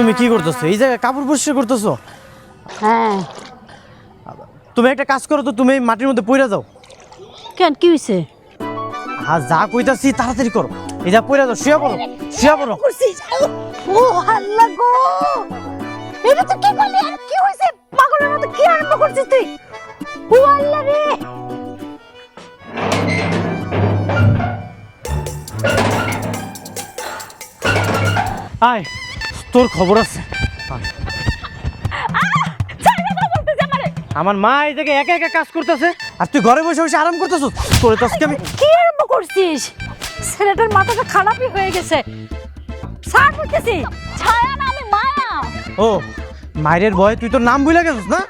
তুমি কি করতেছো? এই জায়গায় কাপড় পরিষ্কার করতেছো? হ্যাঁ। তুমি একটা কাজ করো তো তুমি মাটির মধ্যে পড়ে যাও। কেন কি হয়েছে আর যা কইতাছি তাড়াতাড়ি করো। এই যা পড়ে যাও শুয়ে পড়ো শুয়ে পড়ো। ও আল্লাহ গো! এটা তো কি করলি? আর কি হয়েছে পাগলের মতো কি আরম্ভ করছিস তুই? ও আল্লাহ রে! আয় তোর খবর আছে। আমার। মা এই জায়গায় একা একা কাজ করতেছে আর তুই ঘরে বসে বসে আরাম করতেছ? তোর তো আজকে আমি কি আরম্ভ করছিস? ছেলেটার মাথাটা খারাপই হয়ে গেছে। স্যার বলতেছি। ছায়া না আমি মায়া। ও মায়ের ভয়ে তুই তোর নাম ভুলে গেছিস না?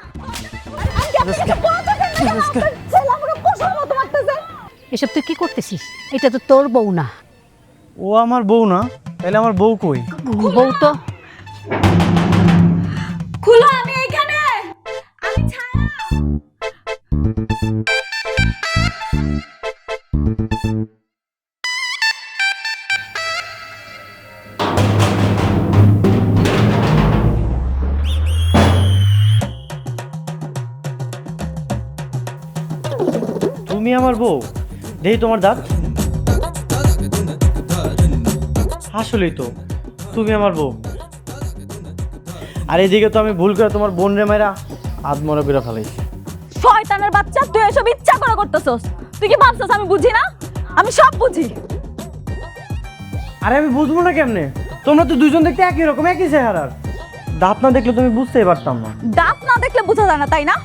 এসব তুই কি করতেছিস? এটা তো তোর বউ না। ও আমার বউ না। তাহলে আমার বউ কই? বউ তো। খুলো আমি এখানে। আমি ছায়া তুমি আমার বউ দেই তোমার দাঁত। আসলেই তো। তুমি আমার বউ। আর এদিকে তো আমি ভুল করে তোমার বোন রে মেরা আদমরা বেরা ফেলাইছি। শয়তানের বাচ্চা তুই এসব ইচ্ছা করে করতেছস। তুই কি ভাবছস আমি বুঝি না? আমি সব বুঝি। আরে আমি বুঝব না কেমনে? তোমরা তো দুজন দেখতে একই রকম একই চেহারার। দাঁত না দেখলে তুমি বুঝতেই পারতাম না। দাঁত না দেখলে বোঝা যায় না তাই না?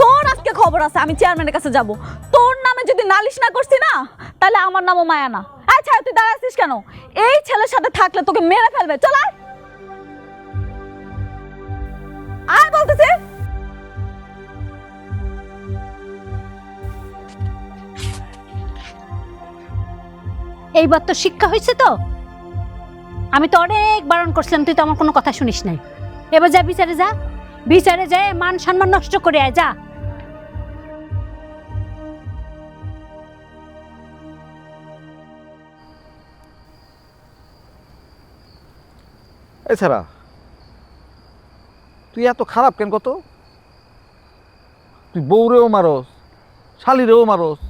তোর আজকে খবর আছে আমি চেয়ারম্যানের কাছে যাব। তোর নামে যদি নালিশ না করছি না তাহলে আমার নামও মায়া না। আচ্ছা তুই কেন? এই ছেলের সাথে থাকলে তোকে মেরে ফেলবে, চল বলতেছে। এইবার তো শিক্ষা হয়েছে তো। আমি তো অনেক বারণ করছিলাম, তুই তো আমার কোনো কথা শুনিস নাই। এবার যা, বিচারে যা। বিচারে যায় মান সম্মান নষ্ট করে আয়, যা। এছাড়া তুই এত খারাপ কেন কত? তুই বউরেও মারস শালিরেও মারস।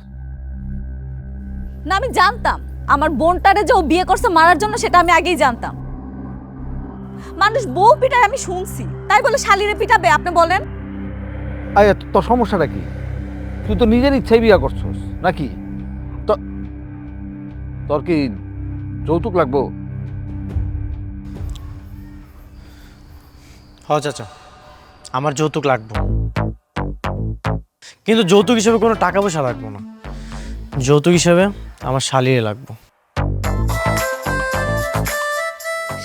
না আমি জানতাম। আমার বোনটারে যে ও বিয়ে করছে মারার জন্য সেটা আমি আগেই জানতাম। মানুষ বউ পিটায় আমি শুনছি। তাই বলে শালিরে পিটাবে আপনি বলেন। আরে তোর সমস্যাটা কি? তুই তো নিজের ইচ্ছাই বিয়া করছস নাকি? তো তোর কি যৌতুক লাগবো? হ চাচা। আমার যৌতুক লাগবে। কিন্তু যৌতুক হিসেবে কোনো টাকা পয়সা লাগবো না। যৌতুক হিসেবে আমার শালিরে লাগবো।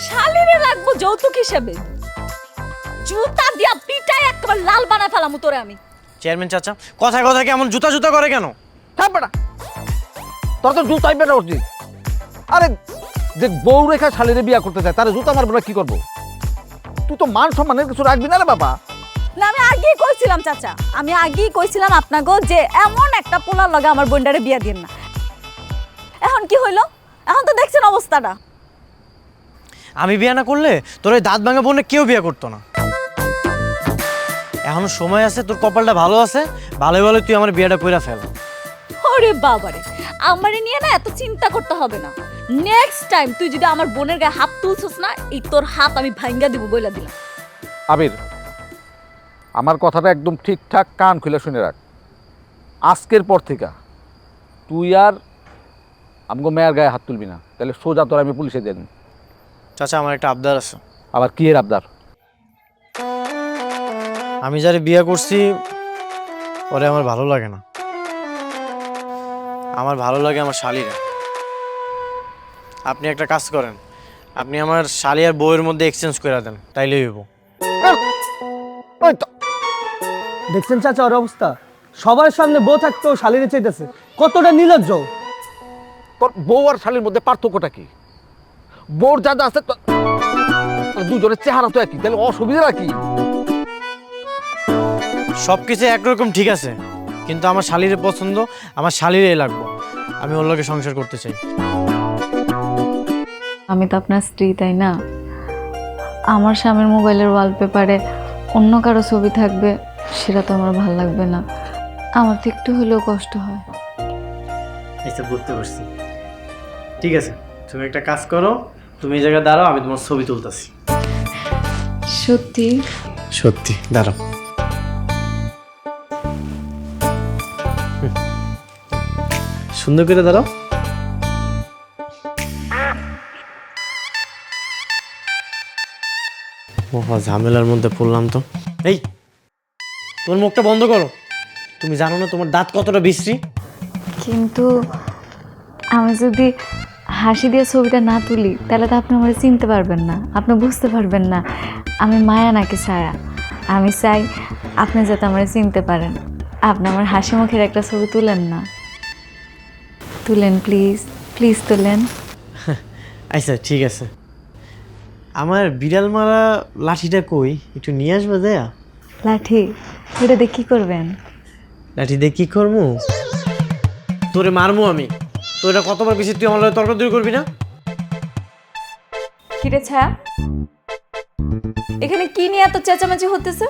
শালিরে লাগবো যৌতুক হিসেবে? জুতা দিয়া পিটায় একবার লাল বানা ফেলাম তোরে আমি। চেয়ারম্যান চাচা কথায় কথায় কেমন জুতা জুতা করে কেন? হ্যাঁ বেটা। তোর তো জুতাই বেটা উচিত আরে যে বউ রেখা শালিরে বিয়া করতে চায় তারে জুতা মারবো না কি করব? তুই তো মান সম্মানের কিছু রাখবি না রে বাবা। না আমি আগেই কইছিলাম চাচা। আমি আগেই কইছিলাম আপনাকে যে এমন একটা পোলার লগে আমার বোনটারে বিয়া দিন না। এখন কি হইল? এখন তো দেখছেন অবস্থাটা। আমি বিয়ে না করলে তোর ওই দাঁত ভাঙা বোনে কেউ বিয়ে করতো না। এখনও সময় আছে তোর কপালটা ভালো আছে ভালো ভালো তুই আমার বিয়েটা কইরা ফেল। ওরে বাবারে আমারে নিয়ে না এত চিন্তা করতে হবে না। নেক্সট টাইম তুই যদি আমার বোনের গায়ে হাত তুলছস না এই তোর হাত আমি ভাঙ্গা দিব বইলা দিলাম। আবির আমার কথাটা একদম ঠিকঠাক কান খুলে শুনে রাখ। আজকের পর থেকে তুই আর আমগো মেয়ের গায়ে হাত তুলবি না। তাহলে সোজা তোর আমি পুলিশে দেন। চাচা আমার একটা আবদার আছে। আবার কি এর আবদার? আমি যারে বিয়ে করছি ওরে আমার ভালো লাগে না। আমার ভালো লাগে আমার শালিরা। আপনি একটা কাজ করেন আপনি আমার শালি আর বউয়ের মধ্যে এক্সচেঞ্জ করে দেন তাইলে হইব। ওই তো। দেখছেন চাচা ওর অবস্থা? সবার সামনে বউ থাকতেও শালিরে চাইতেছে। কতটা নির্লজ্জ। তোর বউ আর শালির মধ্যে পার্থক্যটা কি? বউর যা যা আছে তো- দুজনের চেহারা তো একই তাহলে অসুবিধা কি? সব কিছু একরকম ঠিক আছে কিন্তু আমার শালিরে পছন্দ আমার শালিরে লাগবে। আমি ওর লগে সংসার করতে চাই। আমি তো আপনার স্ত্রী তাই না? আমার স্বামীর মোবাইলের ওয়ালপেপারে অন্য কারও ছবি থাকবে সেটা তো আমার ভালো লাগবে না। আমার তো একটু হলেও কষ্ট হয়। আচ্ছা বুঝতে পারছি। ঠিক আছে তুমি একটা কাজ করো তুমি এই জায়গায় দাঁড়াও আমি তোমার ছবি তুলতেছি। সত্যি? সত্যি দাঁড়াও। সুন্দর করে দাঁড়াও। বাবা ঝামেলার মধ্যে পড়লাম তো। এই তোমার মুখটা বন্ধ করো। তুমি জানো না তোমার দাঁত কতটা বিশ্রী? কিন্তু আমি যদি হাসি দিয়ে ছবিটা না তুলি তাহলে তো আপনি আমার চিনতে পারবেন না আপনি বুঝতে পারবেন না। আমি মায়া নাকি ছায়া? আমি চাই আপনি যাতে আমার চিনতে পারেন। আপনি আমার হাসি মুখের একটা ছবি তুলেন না। তুলেন প্লিজ প্লিজ তুলেন। আচ্ছা ঠিক আছে। আমার বিড়াল মারা লাঠিটা কই? একটু নিয়ে আসবে দেয়া? লাঠি? দিয়ে কী করবেন? লাঠি দিয়ে কি করব তোরে মারমু আমি। তোরা কতবার বেশি তুই আমার লগে তর্ক দূর করবি না? কিরে ছায়া এখানে কি নিয়ে এত চেঁচামেচি হতেছে?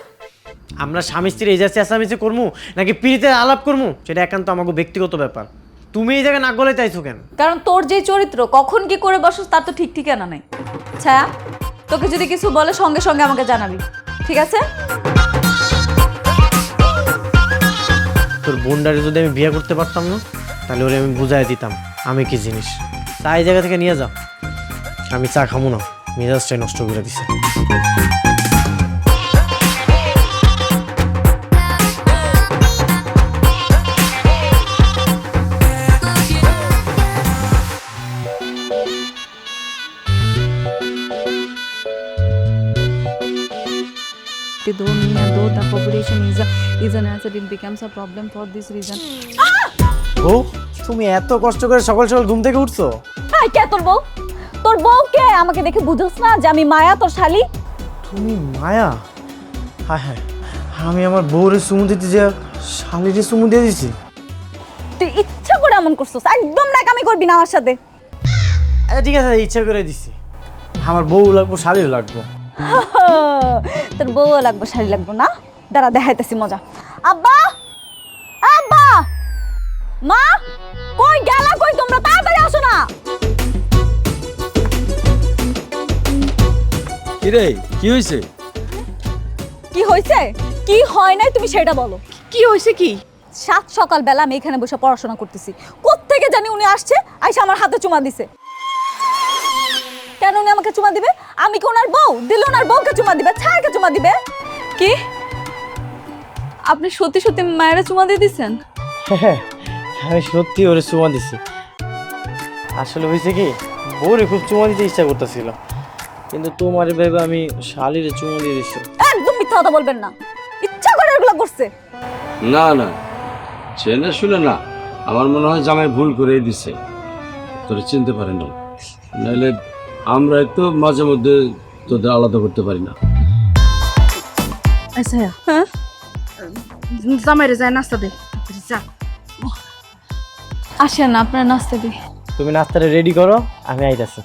আমরা স্বামী স্ত্রী এই যে চেঁচামেচি করব নাকি পিড়িতে আলাপ করব সেটা একান্ত আমাকে ব্যক্তিগত ব্যাপার। তুমি এই জায়গায় না গলে চাইছো কেন? কারণ তোর যে চরিত্র কখন কি করে বসস তার তো ঠিক ঠিকানা নেই। ছায়া তোকে যদি কিছু বলে, সঙ্গে সঙ্গে আমাকে জানাবি। ঠিক আছে? তোর বোনডারে যদি আমি বিয়ে করতে পারতাম না, তাহলে ওরে আমি বুঝাই দিতাম আমি কি জিনিস। তাই জায়গা থেকে নিয়ে যাও। আমি চা খামো না। মেজাজটাই নষ্ট করে দিছে। Though near though the population is, a, is an answer it becomes a problem for this reason. ও তুমি এত কষ্ট করে সকাল সকাল ঘুম থেকে উঠছো? হাই কে তোর বউ? তোর বউ কে আমাকে দেখে বুঝোস না যে আমি মায়া তোর শালি? তুমি মায়া? হ্যাঁ হ্যাঁ আমি আমার বউরে চুমু দিতে যে শালিরে চুমু দিয়ে দিছি। তুই ইচ্ছা করে এমন করছিস একদম নাকামি করবি না আমার সাথে। আচ্ছা ঠিক আছে ইচ্ছা করে দিছি। আমার বউ লাগবো শালিও লাগবো। তোর বউ লাগবে শাড়ি লাগবে না? দাঁড়া দেখাইতেছি মজা। আব্বা! আব্বা! মা! কই গেলা কই তোমরা? তাড়াতাড়ি আসো না! কিরে কি হয়েছে কি হয়েছে কি হয় নাই তুমি সেটা বলো। কি হয়েছে কি? সাত সকাল বেলা আমি এখানে বসে পড়াশোনা করতেছি। কোত্থেকে জানি উনি আসছে আইসা আমার হাতে চুমা দিছে। কেন উনি আমাকে চুমা দিবে? আমি কি ওনার বউ? দিলে ওনার বউকে চুমা দিবে ছায়াকে চুমা দিবে? কি? আপনি সত্যি সত্যি মায়েরা চুমা দিয়ে দিচ্ছেন হ্যাঁ আমি সত্যি ওরে চুমা দিছি। আসলে হয়েছে কি বউরে খুব চুমা দিতে ইচ্ছা করতেছিল। কিন্তু তোমার ভেবে আমি শালিরে চুমা দিয়ে দিছি। একদম মিথ্যা কথা বলবেন না। ইচ্ছা করে এগুলো করছে। না না চেনে শুনে না। আমার মনে হয় জামাই ভুল করেই দিছে। তোরে চিনতে পারে না নাহলে আমরা একটু মাঝে মধ্যে তোদের আলাদা করতে পারি না। আচ্ছা হ্যাঁ। জামাইরে যায় নাস্তা দে। যা। আসেন আপনার নাস্তা দিই। তুমি নাস্তাটা রেডি করো আমি আইতাছি।